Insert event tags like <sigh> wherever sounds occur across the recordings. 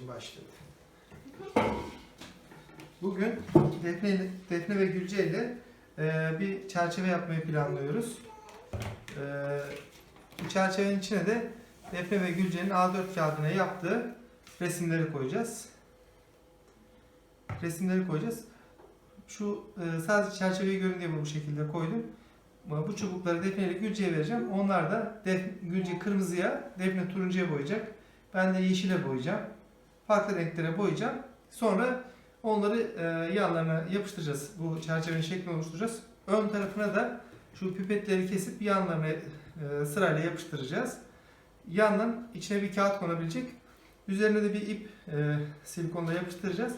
babacığım başladı. Bugün Defne, Defne ve Gülce ile e, bir çerçeve yapmayı planlıyoruz. E, bu çerçevenin içine de Defne ve Gülce'nin A4 kağıdına yaptığı resimleri koyacağız. Resimleri koyacağız. Şu e, sadece çerçeveyi görün diye bu şekilde koydum. Bu çubukları Defne ile Gülce'ye vereceğim. Onlar da Def, Gülce kırmızıya, Defne turuncuya boyayacak. Ben de yeşile boyayacağım. Farklı renklere boyayacağım. Sonra onları e, yanlarına yapıştıracağız. Bu çerçevenin şeklini oluşturacağız. Ön tarafına da şu pipetleri kesip yanlarına e, sırayla yapıştıracağız. Yandan içine bir kağıt konabilecek. Üzerine de bir ip e, silikonla yapıştıracağız.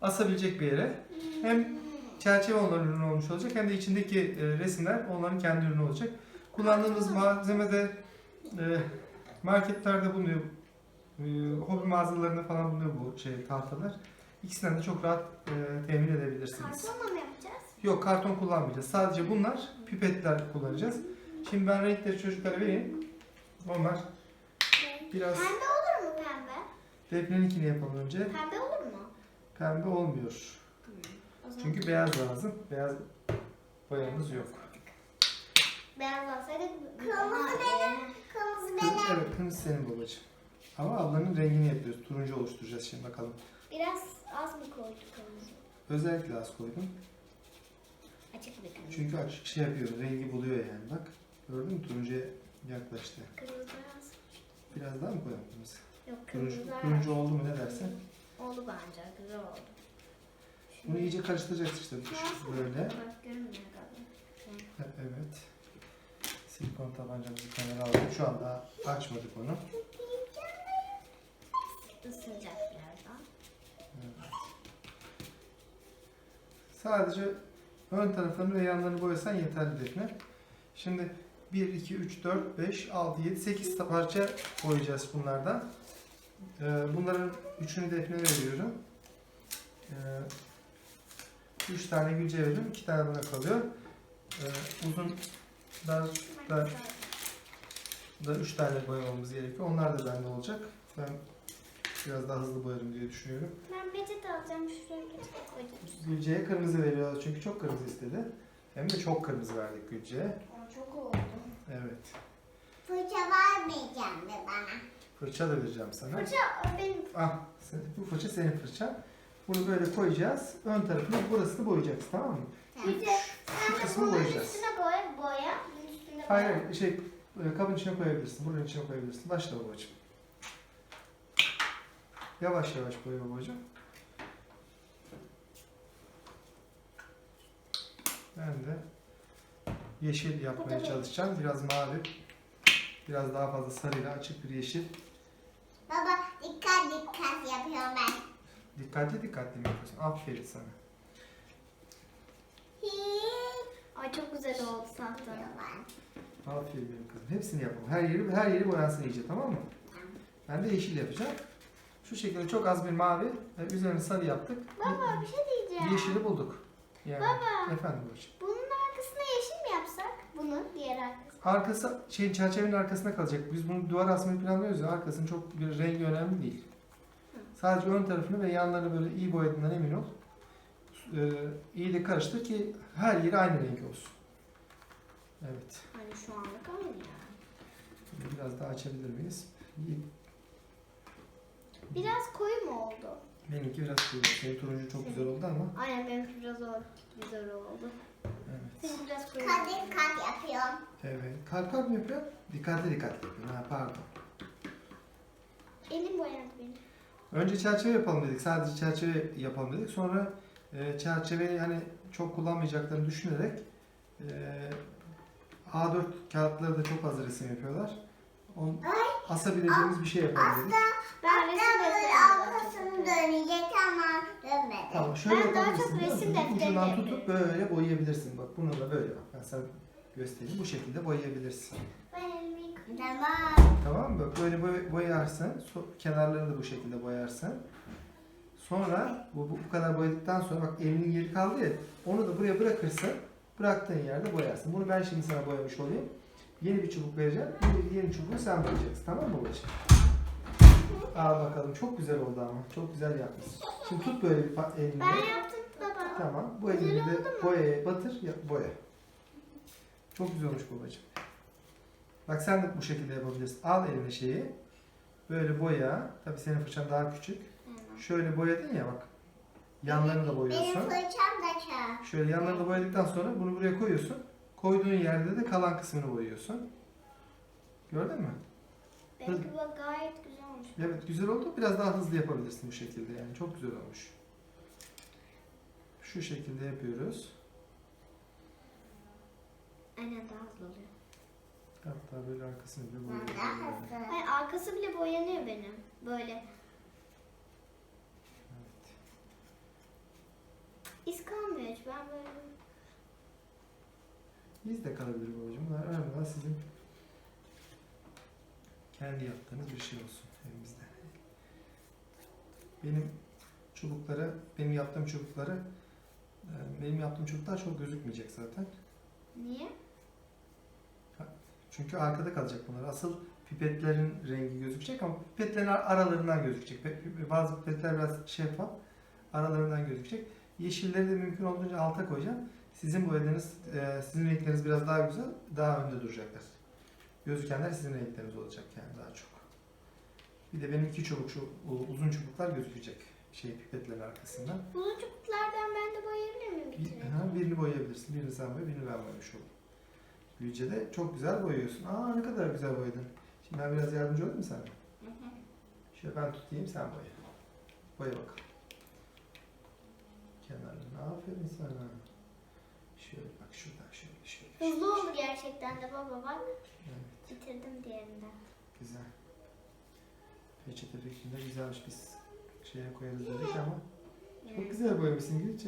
Asabilecek bir yere. Hem çerçeve onların ürünü olmuş olacak hem de içindeki e, resimler onların kendi ürünü olacak. Kullandığımız malzeme de e, marketlerde bulunuyor. E, hobi mağazalarında falan bulunuyor bu şey tahtalar. İkisinden de çok rahat e, temin edebilirsiniz. Kartonla mı yapacağız? Yok karton kullanmayacağız. Sadece bunlar pipetler kullanacağız. Şimdi ben renkleri çocuklara vereyim. Onlar biraz Pembe olur mu pembe? Defne'ninkini yapalım önce. Pembe olur mu? Pembe olmuyor. O zaman Çünkü beyaz lazım. Beyaz boyamız yok. beyaz olsaydı kırmızı benim. Kırmızı Kır- Evet, kırmızı senin babacığım. Ama ablanın rengini yapıyoruz. Turuncu oluşturacağız şimdi bakalım. Biraz az mı koyduk kırmızı? Özellikle az koydum. Açık bir kırmızı. Çünkü açık şey yapıyor. Rengi buluyor yani bak. Gördün mü? Turuncuya yaklaştı. Kırmızı az. Biraz daha mı koyalım kırmızı? Yok Turuncu, kırmızı az. turuncu oldu mu ne dersen? Oldu bence. Güzel oldu. Bunu iyice karıştıracaksın işte. Nasıl? Böyle. Bak görünmüyor galiba. Evet. Silikon tabancamızı kenara aldık. Şu anda açmadık onu. Isınacak birazdan. Evet. Sadece ön taraflarını ve yanlarını boyasan yeterli Defne. Şimdi 1, 2, 3, 4, 5, 6, 7, 8 parça boyayacağız bunlardan. Ee, Bunların üçünü Defne'ye veriyorum. 3 tane Gülce'ye veriyorum. 2 tane buna kalıyor. Ee, Uzun dar da, da 3 tane boyamamız gerekiyor. Onlar da bende olacak. Ben biraz daha hızlı boyarım diye düşünüyorum. Ben peçete alacağım. Şuraya peçete koyacağım. Gülce'ye kırmızı veriyoruz çünkü çok kırmızı istedi. Hem de çok kırmızı verdik Gülce'ye. Aa, çok oldu. Evet. Fırça vermeyeceğim de bana. Fırça da vereceğim sana. Fırça benim. Ah, sen- bu fırça senin fırçan. Bunu böyle koyacağız. Ön tarafını burasını boyayacaksın tamam mı? Fırça. Şu Sen de kısmı bunun boyayacağız. üstüne boya, boya. Bunun üstüne Hayır, boya. hayır, şey e, kabın içine koyabilirsin. Buranın içine koyabilirsin. Başla babacığım. Yavaş yavaş boya babacığım. Ben de yeşil yapmaya çalışacağım. Biraz mavi. Biraz daha fazla sarıyla açık bir yeşil. Baba dikkat dikkat yapıyorum ben. Dikkatli dikkatli mi yapıyorsun? Aferin sana. Ay çok güzel oldu sahte. Aferin benim kızım. Hepsini yapalım. Her yeri her yeri boyansın iyice tamam mı? Ben de yeşil yapacağım. Şu şekilde çok az bir mavi ve üzerine sarı yaptık. Baba bir şey diyeceğim. Yeşili bulduk. Yani, Baba. Efendim babacığım. Bunun arkasına yeşil mi yapsak? Bunu diğer arkasına. Arkası şeyin çerçevenin arkasında kalacak. Biz bunu duvar asmayı planlıyoruz ya. Arkasının çok bir rengi önemli değil. Sadece ön tarafını ve yanlarını böyle iyi boyadığından emin ol. Ee, iyi de karıştır ki her yeri aynı renk olsun. Evet. Hani şu anlık aynı ya. Biraz daha açabilir miyiz? Biraz koyu mu oldu? Benimki biraz koyu. Senin turuncu çok güzel oldu ama. Aynen benimki biraz o güzel oldu. Evet. Senin biraz koyu oldu. kat yapıyorum. Evet. Kalp kalp mı yapıyor? Dikkatli dikkatli yapıyor. Ha, pardon. Elim boyandı benim. Önce çerçeve yapalım dedik. Sadece çerçeve yapalım dedik. Sonra e, çerçeveyi hani çok kullanmayacaklarını düşünerek e, A4 kağıtları da çok fazla resim yapıyorlar. On, asabileceğimiz bir şey yapalım dedik. Ben resim Hatta defteri böyle daha çok arkasını dönecek ama dönmedi. Tamam şöyle Ben daha yapabilirsin. çok resim Ucundan yapıyorum. tutup böyle boyayabilirsin. Bak bunu da böyle bak. Ben sana göstereyim. Bu şekilde boyayabilirsin. Tamam. Tamam mı? Böyle boy- boyarsın. So- kenarlarını da bu şekilde boyarsın. Sonra bu, bu, bu kadar boyadıktan sonra bak elinin yeri kaldı ya. Onu da buraya bırakırsın. Bıraktığın yerde boyarsın. Bunu ben şimdi sana boyamış olayım. Yeni bir çubuk vereceğim. Yeni, yeni çubuğu sen boyayacaksın. Tamam mı babacığım? Al bakalım. Çok güzel oldu ama. Çok güzel yapmışsın. Şimdi tut böyle bir elinde. Ben yaptım baba. Tamam. Bu Güzel elini oldu de boyaya batır. Ya, boya. Çok güzel olmuş babacığım. Bak sen de bu şekilde yapabilirsin. Al eline şeyi. Böyle boya. Tabii senin fırçan daha küçük. Şöyle boyadın ya bak. Yanlarını da Benim boyuyorsun. fırçam da çağır. Şöyle yanlarını da boyadıktan sonra bunu buraya koyuyorsun. Koyduğun yerde de kalan kısmını boyuyorsun. Gördün mü? Benimki bak gayet güzel olmuş. Evet güzel oldu. Biraz daha hızlı yapabilirsin bu şekilde yani. Çok güzel olmuş. Şu şekilde yapıyoruz. Aynen daha hızlı oluyor. Hatta böyle arkasını bile boyuyoruz. daha hızlı. Ay arkası bile boyanıyor benim. Böyle. İz kalmıyor hiç. Ben böyle Biz de kalabilir babacığım. Bunlar önemli olan sizin kendi yaptığınız bir şey olsun elimizde. Benim çubukları, benim yaptığım çubukları e, benim yaptığım çubuklar çok gözükmeyecek zaten. Niye? Çünkü arkada kalacak bunlar. Asıl pipetlerin rengi gözükecek ama pipetlerin ar- aralarından gözükecek. Bazı pipetler biraz şeffaf. Aralarından gözükecek. Yeşilleri de mümkün olduğunca alta koyacağım. Sizin boyadığınız, e, sizin renkleriniz biraz daha güzel, daha önde duracaklar. Gözükenler sizin renkleriniz olacak yani daha çok. Bir de benim iki çubuk, şu uzun çubuklar gözükecek şey pipetlerin arkasından. Uzun çubuklardan ben de boyayabilir miyim bir ha, birini boyayabilirsin. Birini sen boya, birini ben boyamış oldum. Gülce de çok güzel boyuyorsun. Aa ne kadar güzel boyadın. Şimdi ben biraz yardımcı olayım mı sana? Hı hı. Şöyle ben tutayım sen boya. Boya bakalım. Kenarlarına aferin sana. Şöyle bak şuradan şöyle şöyle. şöyle. Hızlı oldu gerçekten de baba bak. Evet Bitirdim diğerinden. güzel. Peçete fikrinde güzelmiş biz şeye koyarız dedik ama. Çok güzel boyamışsın.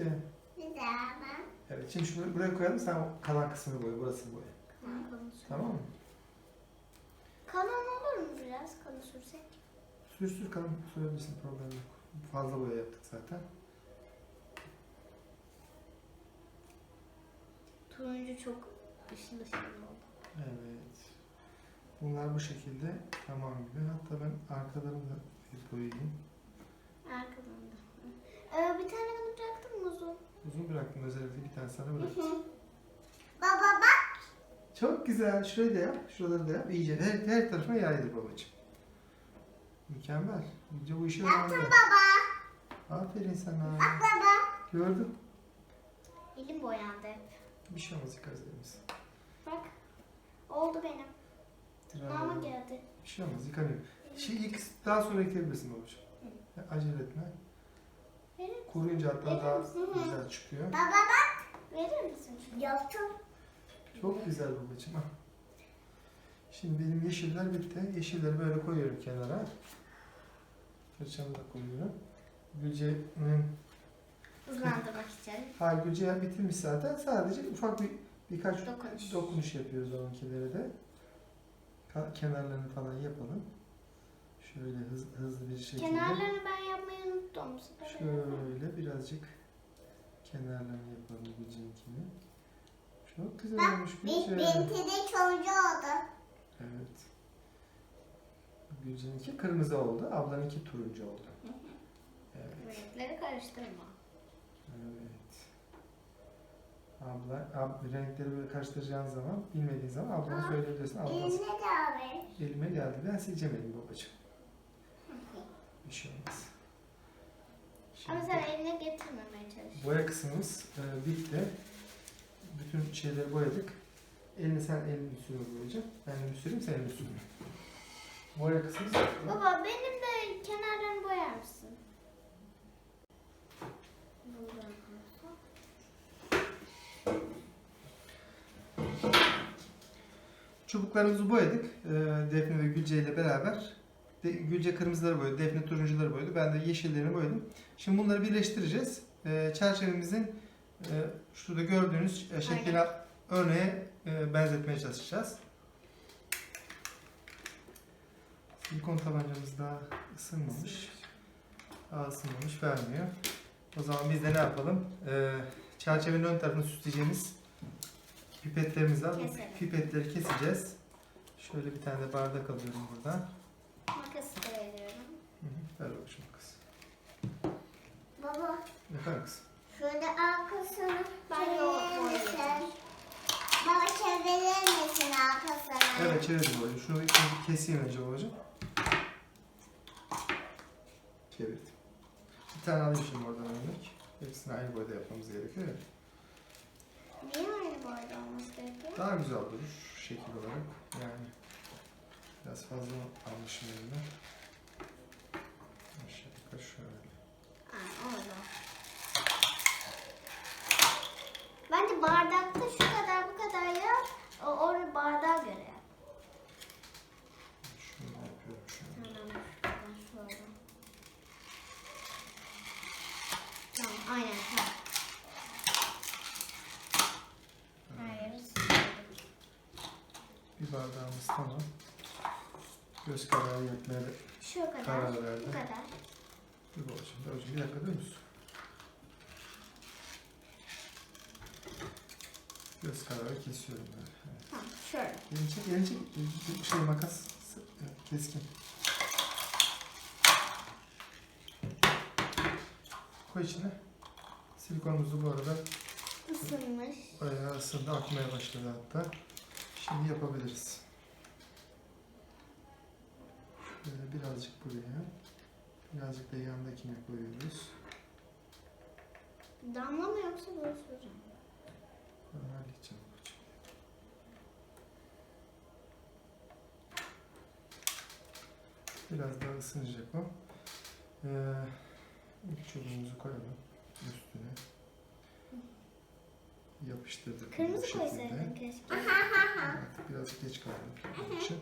Bir daha ben. Evet şimdi şunu buraya koyalım sen o kalan kısmını boya. Burasını boya. Tamam, kalın mı? Kalan olur mu biraz kalın sürsek? Sür sür kalan sürebilirsin problem yok. Fazla boya yaptık zaten. Turuncu çok ışıl ışıl oldu. Evet. Bunlar bu şekilde tamam gibi. Hatta ben arkalarını da boyayayım. Arkadan da. Ee, bir tane bunu bıraktım mı uzun? Uzun bıraktım özellikle bir tane sana bıraktım. Baba bak. Çok güzel. Şurayı da yap. Şuraları da yap. İyice her, her tarafına yaydır babacığım. Mükemmel. İyice bu işi Yaptım öğrendi. baba. Aferin sana. Baba. Gördüm. Elim boyandı hep. Bir şey olmaz yıkarız elimizi. Bak. Oldu benim. Tırnağıma geldi. Bir şey olmaz yıkanıyor. Şey ilk daha sonra ekleyebilirsin babacığım. Ya, Acele etme. Verir, Kuruyunca hatta Verir daha misin? güzel çıkıyor. Baba bak. verir misin şunu? Yaptım. Çok güzel babacığım. ha. Şimdi benim yeşiller bitti. Yeşilleri böyle koyuyorum kenara. Fırçamı da koyuyorum. Gülce'nin Hızlandırmak için. ha Gülce bitirmiş zaten. Sadece ufak bir birkaç Dokunuş. dokunuş yapıyoruz onunkilere de. Kenarlarını falan yapalım. Şöyle hız, hızlı bir şekilde. Kenarlarını ben yapmayı unuttum. Şöyle birazcık kenarlarını yapalım Gülce'ninkini. Çok güzel Bak, olmuş Gülce. benimki de çocuğu oldu. Evet. Gülce'ninki kırmızı oldu. Ablanınki turuncu oldu. Evet. Renkleri karıştırma. Evet. Abla, ab, renkleri böyle karıştıracağın zaman, bilmediğin zaman ablana söyleyebilirsin. Abla Eline de elime geldi. Ben sileceğim elimi babacığım. Bir şey olmaz. Ama sen eline getirmemeye çalış. boya kısmımız e, bitti. Bütün şeyleri boyadık. Elini sen elini sürme boyayacağım. Ben elimi süreyim sen elini sürme. Boya kısmımız bitti. Baba benim de kenarlarını boyar mısın? Çubuklarımızı boyadık. Ee, Defne ve Gülce ile beraber. Gülce kırmızıları boyadı, Defne turuncuları boyadı. Ben de yeşillerini boyadım. Şimdi bunları birleştireceğiz. Ee, çerçevemizin e, şurada gördüğünüz e, şekline, örneğe e, benzetmeye çalışacağız. Silikon tabancamız daha ısınmamış. Daha ısınmamış, vermiyor. O zaman biz de ne yapalım? Ee, çerçevenin ön tarafını süsleyeceğimiz pipetlerimiz var. Keselim. pipetleri keseceğiz. Şöyle bir tane de bardak alıyorum buradan. Makası da veriyorum. Hı hı, Ver bakayım kız. Baba Efendim kız. şöyle arkasını Ben yoğurt? Baba çevirir misin arkasını? Evet çevirdim babacığım. Şunu bir keseyim önce babacığım. Çevirdim. Bir tane alayım şimdi oradan örnek. Hepsini aynı boyda yapmamız gerekiyor ya. Niye aynı boyda olması gerekiyor? Daha güzel durur şekil olarak. Yani biraz fazla almışım elime. Aşağı yukarı şöyle. Ha, orada. Bence bardakta şu kadar bu kadar yap. O orada bardağa göre yap. Şunu da yapıyorum şöyle. Hemen şuradan şöyle. Tamam aynen tamam. Her yeri sıyırdık. Bir bardağımız tamam. Göz kararı yapmaya Şu kadar. karar Bu verdim. kadar. Dur babacığım, babacığım bir dakika dur musun? Göz kararı kesiyorum ben. Evet. Tamam şöyle. Yeni çek, yeni çek. Şey makas, evet, keskin. Koy içine. Silikonumuzu bu arada Isınmış. bayağı ısındı, akmaya başladı hatta. Şimdi yapabiliriz. Şöyle birazcık buraya. Birazcık da yandakine koyuyoruz. Damla mı yoksa böyle? Ben halledeceğim. Biraz daha ısınacak o. Ee, ilk çubuğumuzu koyalım üstüne. Yapıştırdık. bu Kırmızı şekilde. koysaydın keşke. Evet, biraz geç kaldık. onun <laughs> için.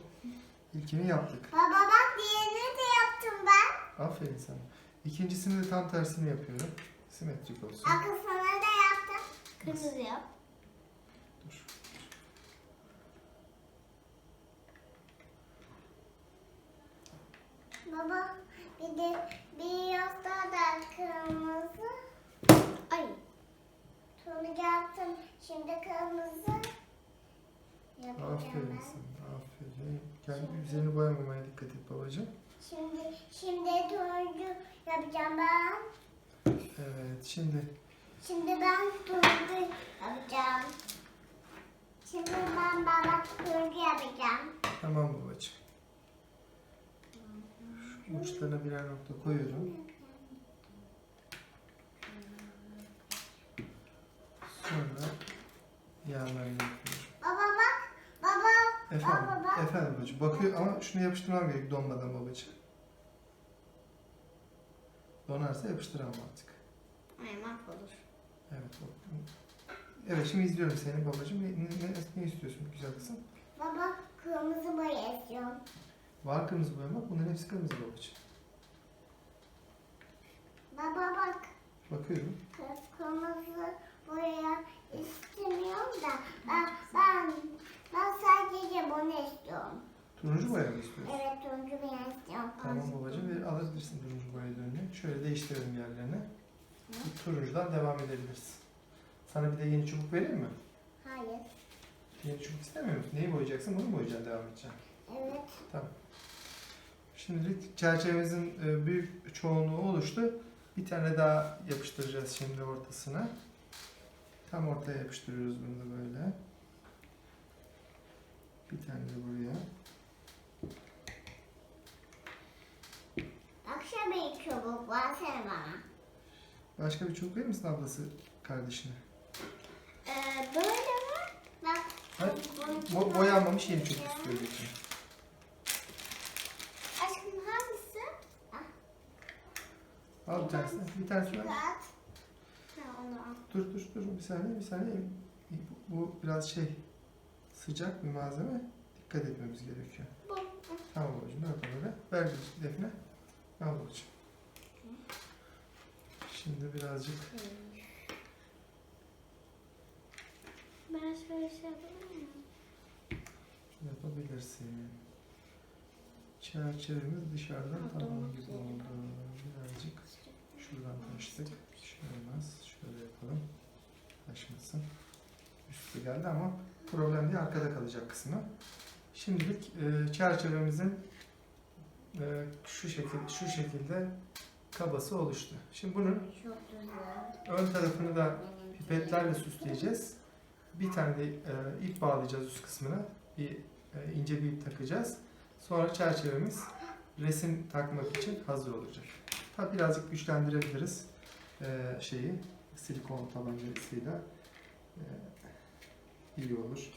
İlkini yaptık. Baba bak diğerini de yaptım ben. Aferin sana. İkincisini de tam tersini yapıyorum. Simetrik olsun. Arkasını da yaptım. Kırmızı yap. Dur. Baba bir de bir yastığa da kırmızı. Ay. Turuncu yaptım. Şimdi kırmızı yapacağım Aferin ben. sana. Aferin. Kendi üzerini boyamamaya dikkat et babacığım. Şimdi şimdi turuncu yapacağım ben. Evet şimdi Şimdi ben turuncu yapacağım. Şimdi ben baba turuncu yapacağım. tamam babacığım. Şu uçlarına birer nokta koyuyorum. Sonra yağlarını yapıyorum. Baba bak. Baba. Efendim, Baba bak. efendim babacığım. Bakıyor ama şunu yapıştırmam gerek donmadan babacığım. Donarsa yapıştıramam artık. Ay mahvolur. Evet. o- Evet şimdi izliyorum seni babacığım. Ne, ne, ne, istiyorsun güzel kızım? Baba kırmızı boya istiyorum. Var kırmızı boya bak. Bunların hepsi kırmızı babacığım. Baba bak. Bakıyorum. Kırmızı boya istemiyorum da ben ben, ben sadece bunu istiyorum. Turuncu boya mı istiyorsun? Evet turuncu boya istiyorum. Tamam babacığım bir alabilirsin turuncu boyayı önüne. Şöyle değiştirelim yerlerini. Bu turuncudan devam edebiliriz. Sana bir de yeni çubuk vereyim mi? Hayır. Yeni çubuk istemiyor musun? Neyi boyayacaksın? Bunu boyayacaksın devam edeceksin? Evet. Şimdilik çerçevemizin e, büyük çoğunluğu oluştu. Bir tane daha yapıştıracağız şimdi ortasına. Tam ortaya yapıştırıyoruz bunu da böyle. Bir tane de buraya. Akşam bir çubuk versene bana. Başka bir çubuk verir misin ablası kardeşine? Ee, böyle mi? Bak. Hayır, Bo boyanmamış yeni çubuk istiyor Betül. Aşkım hangisi? Al bir tanesini. Bir tanesini al. Dur dur dur bir saniye bir saniye. Bu, bu biraz şey sıcak bir malzeme. Dikkat etmemiz gerekiyor. Bu. Tamam babacığım ver bana öyle. Ver bir defne. Al babacığım. Şimdi birazcık Ben şöyle şey yapabilir miyim? yapabilirsin. Çerçevemiz dışarıdan tamam gibi oldu. Birazcık şuradan taştık. Bir şey olmaz. Şöyle yapalım. Taşmasın. Üstü geldi ama problem değil. Arkada kalacak kısmı. Şimdilik e, çerçevemizin e, şu şekil şu şekilde kabası oluştu. Şimdi bunun ön tarafını da pipetlerle süsleyeceğiz. Bir tane de e, ip bağlayacağız üst kısmına. Bir e, ince bir ip takacağız. Sonra çerçevemiz resim takmak için hazır olacak. Tabi birazcık güçlendirebiliriz e, şeyi silikon tabancasıyla e, iyi olur.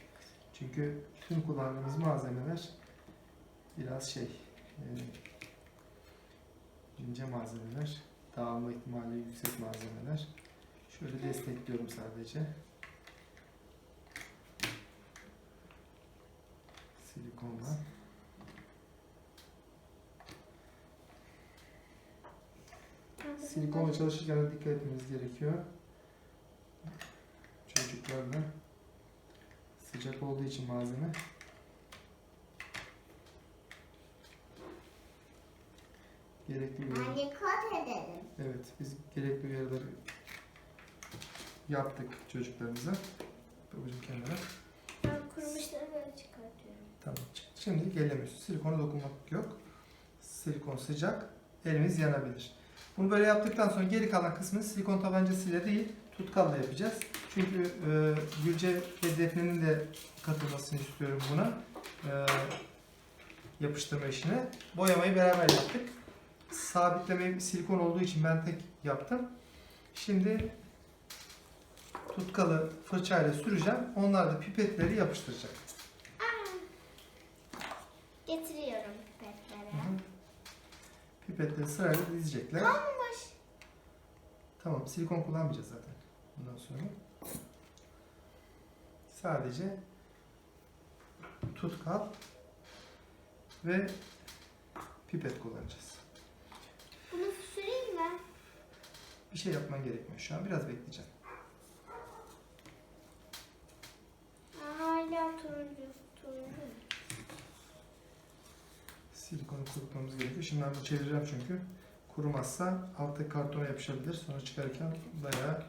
Çünkü tüm kullandığımız malzemeler biraz şey e, ince malzemeler, dağılma ihtimali yüksek malzemeler. Şöyle destekliyorum sadece. Silikonla. Silikonla çalışırken de dikkat etmemiz gerekiyor. Çocuklarla sıcak olduğu için malzeme. Gerekli kod edelim. Evet, biz gerekli uyarıları yaptık çocuklarımıza. Babacım kenara. Ben kurumuşları böyle çıkartıyorum. Tamam. Şimdi gelemiyorsun. Silikona dokunmak yok. Silikon sıcak. Elimiz yanabilir. Bunu böyle yaptıktan sonra geri kalan kısmını silikon tabancasıyla değil tutkalla yapacağız. Çünkü e, Gülce ve Defne'nin de katılmasını istiyorum buna. E, yapıştırma işine. Boyamayı beraber yaptık. Sabitleme silikon olduğu için ben tek yaptım. Şimdi tutkalı fırçayla süreceğim. Onlar da pipetleri yapıştıracak. Getiriyorum pipetleri. Hı hı. Pipetleri sırayla dizecekler. Olmuş. Tamam, silikon kullanmayacağız zaten bundan sonra. Sadece tutkal ve pipet kullanacağız. Bunu süreyim mi? Bir şey yapman gerekmiyor şu an. Biraz bekleyeceğim. Hala turuncu. Turuncu. Silikonu kurutmamız gerekiyor. Şimdi ben bunu çevireceğim çünkü. Kurumazsa alttaki kartona yapışabilir. Sonra çıkarken bayağı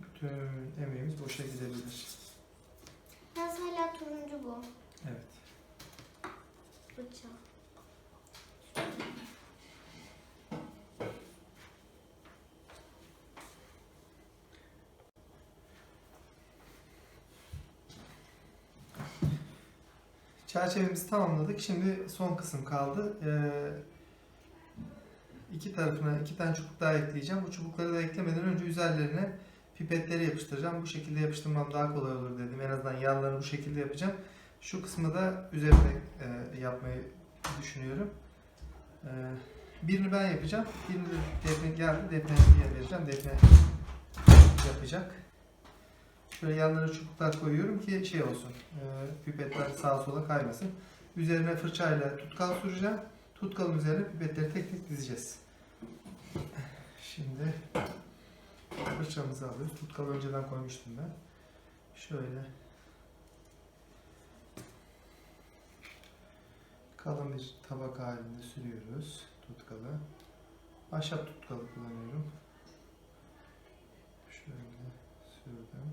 bütün emeğimiz boşa gidebilir. Biraz hala turuncu bu. Evet. Bıçak. Çerçevemizi tamamladık. Şimdi son kısım kaldı. Ee, iki tarafına iki tane çubuk daha ekleyeceğim. Bu çubukları da eklemeden önce üzerlerine pipetleri yapıştıracağım. Bu şekilde yapıştırmam daha kolay olur dedim. En azından yanlarını bu şekilde yapacağım. Şu kısmı da üzerine e, yapmayı düşünüyorum. Ee, birini ben yapacağım. Birini de Defne geldi. Defne'ye vereceğim. Defne yapacak. Şöyle yanlara çubuklar koyuyorum ki şey olsun. e, pipetler sağa sola kaymasın. Üzerine fırçayla tutkal süreceğim. Tutkalın üzerine pipetleri tek tek dizeceğiz. Şimdi fırçamızı alıyoruz. Tutkalı önceden koymuştum ben. Şöyle kalın bir tabak halinde sürüyoruz tutkalı. Ahşap tutkalı kullanıyorum. Şöyle sürdüm.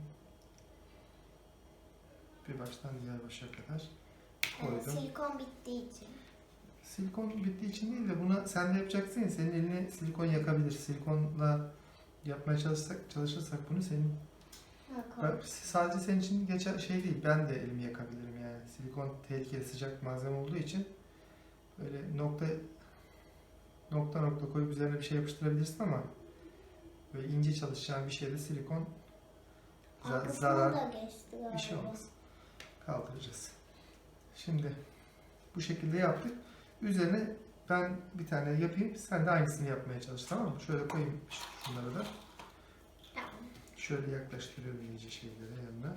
Bir baştan diğer başa kadar koydum. silikon bittiği için. Silikon bittiği için değil de bunu sen de yapacaksın ya senin eline silikon yakabilir. Silikonla yapmaya çalışsak, çalışırsak bunu senin ben- sadece senin için geçer şey değil. Ben de elimi yakabilirim yani. Silikon tehlikeli sıcak malzeme olduğu için böyle nokta nokta nokta koyup üzerine bir şey yapıştırabilirsin ama böyle ince çalışacağın bir şeyde silikon Arkasına zarar bir şey olmaz. Kaldıracağız. Şimdi bu şekilde yaptık. Üzerine ben bir tane yapayım. Sen de aynısını yapmaya çalış tamam mı? Şöyle koyayım şunları da. Tamam. Şöyle yaklaştırıyorum iyice şeyleri yanına.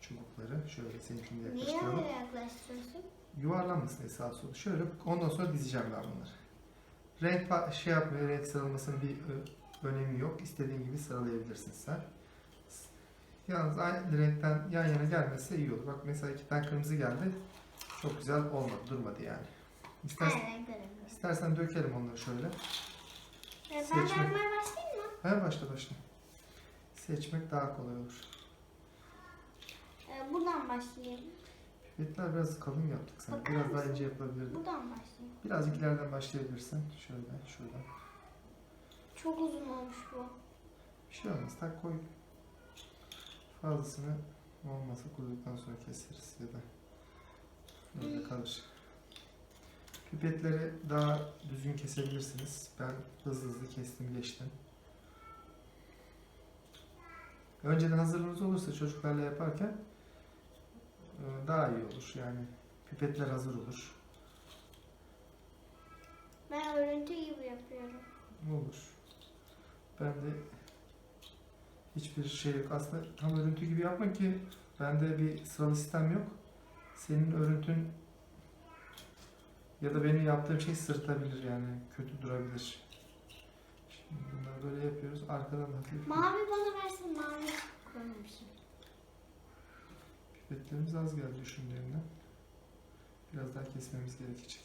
Çubukları. Şöyle seninkini Niye yaklaştıralım. öyle yaklaştırıyorsun? Yuvarlanmasın sağa sola. Şöyle ondan sonra dizeceğim ben bunları. Renk şey yapmıyor. Renk sıralamasının bir ö- önemi yok. İstediğin gibi sıralayabilirsin sen. Yalnız aynı renkten yan yana gelmesi iyi olur. Bak mesela iki tane kırmızı geldi. Çok güzel olmadı. Durmadı yani. İstersen, Aynen istersen dökelim onları şöyle. Ee, Ben Seçme. vermeye başlayayım mı? Hemen başla başla. Seçmek daha kolay olur. Ee, buradan başlayayım. Pipetler biraz kalın yaptık sen. Bakar Biraz daha mısın? ince yapabilirdik. Buradan başlayayım. Birazcık ileriden başlayabilirsin. Şöyle, şuradan. Çok uzun olmuş bu. Bir şey olmaz. Tak koy. Fazlasını olmasa kuruduktan sonra keseriz ya da öyle kalır. Pipetleri daha düzgün kesebilirsiniz. Ben hızlı hızlı kestim geçtim. Önceden hazırlığınız olursa çocuklarla yaparken e, daha iyi olur. Yani pipetler hazır olur. Ben örüntü gibi yapıyorum. Olur. Ben de hiçbir şey yok. Aslında tam örüntü gibi yapma ki bende bir sıralı sistem yok. Senin örüntün ya da benim yaptığım şey sırtabilir yani kötü durabilir. Şimdi bunları böyle yapıyoruz. Arkadan hafif Mavi bana versin mavi koymamışım. pipetlerimiz az geldi düşündüğümden. Biraz daha kesmemiz gerekecek.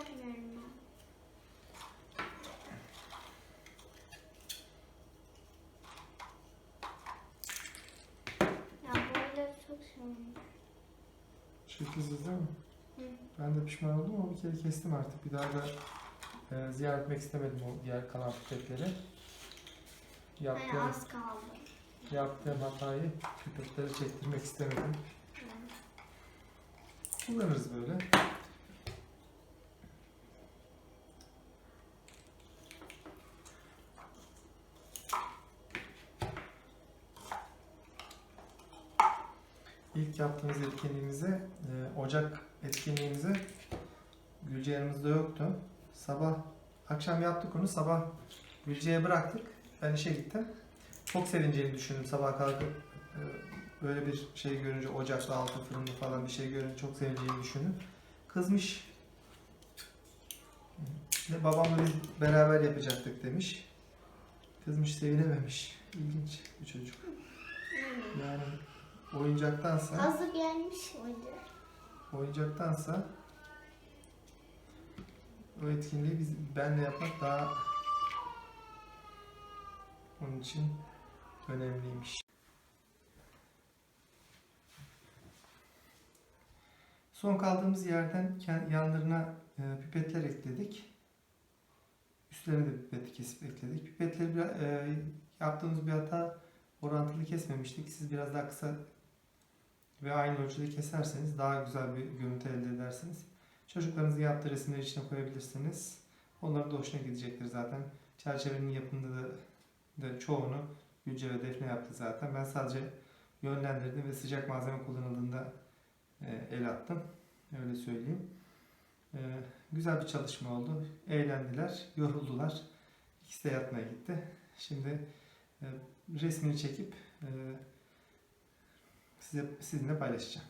Örüntü yapmıyorum ben. Ya böyle çok olmuş. Şekilsiz değil mi? Hı. Ben de pişman oldum ama bir kere kestim artık. Bir daha da e, ziyaret etmek istemedim o diğer kalan pipetleri. Yani Yaptığım, az kaldı. yaptığım hatayı pipetlere çektirmek istemedim. Kullanırız böyle. Yaptığımız etkinliğimize, e, Ocak etkinliğimize Gülce yanımızda yoktu. Sabah, akşam yaptık onu, sabah Gülce'ye bıraktık. Ben işe gittim. Çok sevineceğini düşündüm sabah kalkıp e, böyle bir şey görünce, ocaklı altın fırınlı falan bir şey görünce çok sevineceğini düşündüm. Kızmış. Babamla biz beraber yapacaktık demiş. Kızmış sevinememiş. İlginç bir çocuk. Yani oyuncaktansa Hazır gelmiş oydu. oyuncaktansa o etkinliği biz benle yapmak daha onun için önemliymiş. Son kaldığımız yerden ken- yanlarına e, pipetler ekledik. Üstlerine de pipet kesip ekledik. Pipetleri biraz, e, yaptığımız bir hata orantılı kesmemiştik. Siz biraz daha kısa ve aynı ölçüde keserseniz daha güzel bir görüntü elde edersiniz. Çocuklarınızın yaptığı resimleri içine koyabilirsiniz. Onların da hoşuna gidecektir zaten. Çerçevenin yapımında da, da çoğunu Gülce ve Defne yaptı zaten. Ben sadece yönlendirdim ve sıcak malzeme kullanıldığında e, el attım. Öyle söyleyeyim. E, güzel bir çalışma oldu. Eğlendiler, yoruldular. İkisi de yatmaya gitti. Şimdi e, resmini çekip e, size sizinle paylaşacağım.